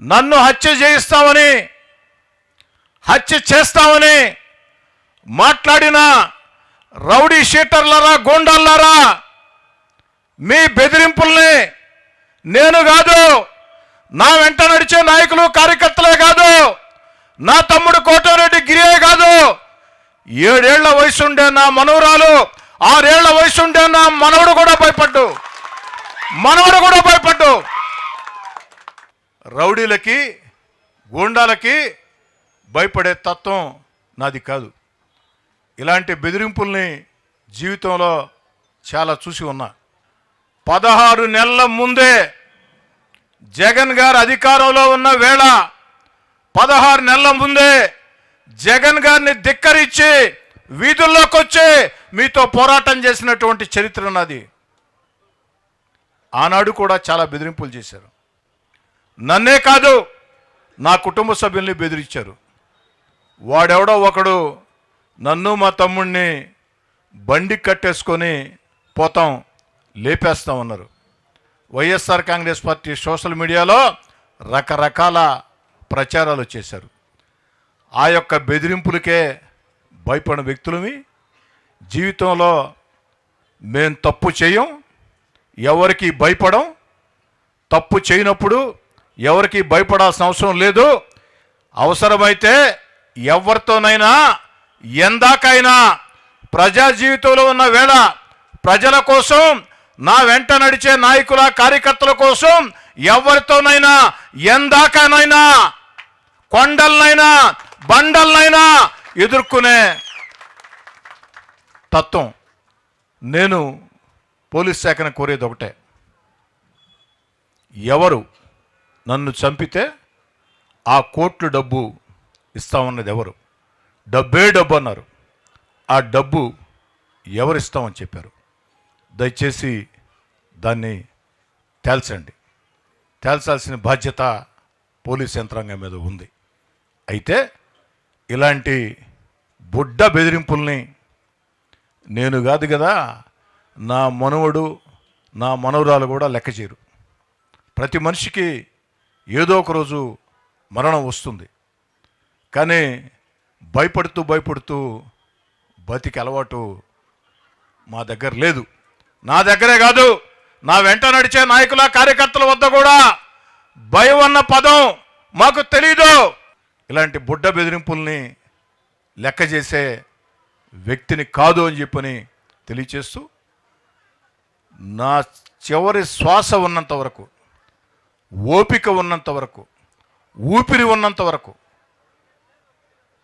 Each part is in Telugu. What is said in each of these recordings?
నన్ను హత్య చేయిస్తామని హత్య చేస్తామని మాట్లాడిన రౌడీ షీటర్లరా గోండాలరా మీ బెదిరింపుల్ని నేను కాదు నా వెంట నడిచే నాయకులు కార్యకర్తలే కాదు నా తమ్ముడు కోటరెడ్డి గిరియే కాదు. ఏడేళ్ళ వయసుండే నా మనవరాలు ఆరేళ్ళ వయసుండే నా మనవడు కూడా భయపడ్డు. మనవడు కూడా భయపడ్డు. రౌడీలకి గూండాలకి భయపడే తత్వం నాది కాదు. ఇలాంటి బెదిరింపుల్ని జీవితంలో చాలా చూసి ఉన్నా. పదహారు నెలల ముందే జగన్ గారు అధికారంలో ఉన్న వేళ పదహారు నెలల ముందే జగన్ గారిని ధిక్కరించి వీధుల్లోకి వచ్చి మీతో పోరాటం చేసినటువంటి చరిత్ర నాది. ఆనాడు కూడా చాలా బెదిరింపులు చేశారు. నన్నే కాదు నా కుటుంబ సభ్యుల్ని బెదిరించారు. వాడెవడో ఒకడు నన్ను మా తమ్ముడిని బండి కట్టేసుకొని పోతాం లేపేస్తాం అన్నారు. వైఎస్ఆర్ కాంగ్రెస్ పార్టీ సోషల్ మీడియాలో రకరకాల ప్రచారాలు చేశారు. ఆ యొక్క బెదిరింపులకే భయపడిన వ్యక్తులమి జీవితంలో మేం తప్పు చేయం ఎవరికి భయపడం తప్పు చేయనప్పుడు ఎవరికి భయపడాల్సిన అవసరం లేదు. అవసరమైతే ఎవరితోనైనా ఎందాకైనా ప్రజా జీవితంలో ఉన్న వేళ ప్రజల కోసం నా వెంట నడిచే నాయకుల కార్యకర్తల కోసం ఎవరితోనైనా ఎందాకనైనా కొండలనైనా బండలనైనా ఎదుర్కొనే తత్వం నేను పోలీస్ శాఖను కోరేది ఒకటే. ఎవరు నన్ను చంపితే ఆ కోట్లు డబ్బు ఇస్తామన్నది ఎవరు? డబ్బే డబ్బు అన్నారు. ఆ డబ్బు ఎవరు ఇస్తామని చెప్పారు? దయచేసి దాన్ని తేల్చండి. తేల్చాల్సిన బాధ్యత పోలీస్ యంత్రాంగం మీద ఉంది. అయితే ఇలాంటి బుడ్డ బెదిరింపుల్ని నేను కాదు కదా నా మనవడు నా మనవరాలు కూడా లెక్క చేయరు ప్రతి మనిషికి ఏదో ఒక రోజు మరణం వస్తుంది. కానీ భయపడుతూ భయపడుతూ బతికి అలవాటు మా దగ్గర లేదు. నా దగ్గరే కాదు నా వెంట నడిచే నాయకుల కార్యకర్తల వద్ద కూడా భయం అన్న పదం మాకు తెలీదు. ఇలాంటి బుడ్డ బెదిరింపుల్ని లెక్క చేసే వ్యక్తిని కాదు అని చెప్పని తెలియచేస్తూ నా చివరి శ్వాస ఉన్నంత వరకు ఓపిక ఉన్నంత వరకు ఊపిరి ఉన్నంత వరకు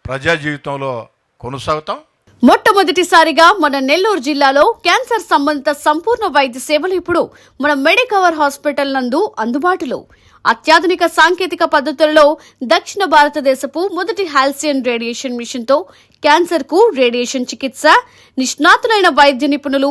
ప్రజా జీవితంలో కొనసాగుతాం. మొట్టమొదటిసారిగా మన నెల్లూరు జిల్లాలో క్యాన్సర్ సంబంధిత సంపూర్ణ వైద్య సేవలు ఇప్పుడు మన మెడికవర్ హాస్పిటల్ నందు అందుబాటులో. అత్యాధునిక సాంకేతిక పద్ధతులలో దక్షిణ భారతదేశపు మొదటి హాల్సియన్ రేడియేషన్ మిషన్తో క్యాన్సర్కు రేడియేషన్ చికిత్స నిష్ణాతులైన వైద్య నిపుణులు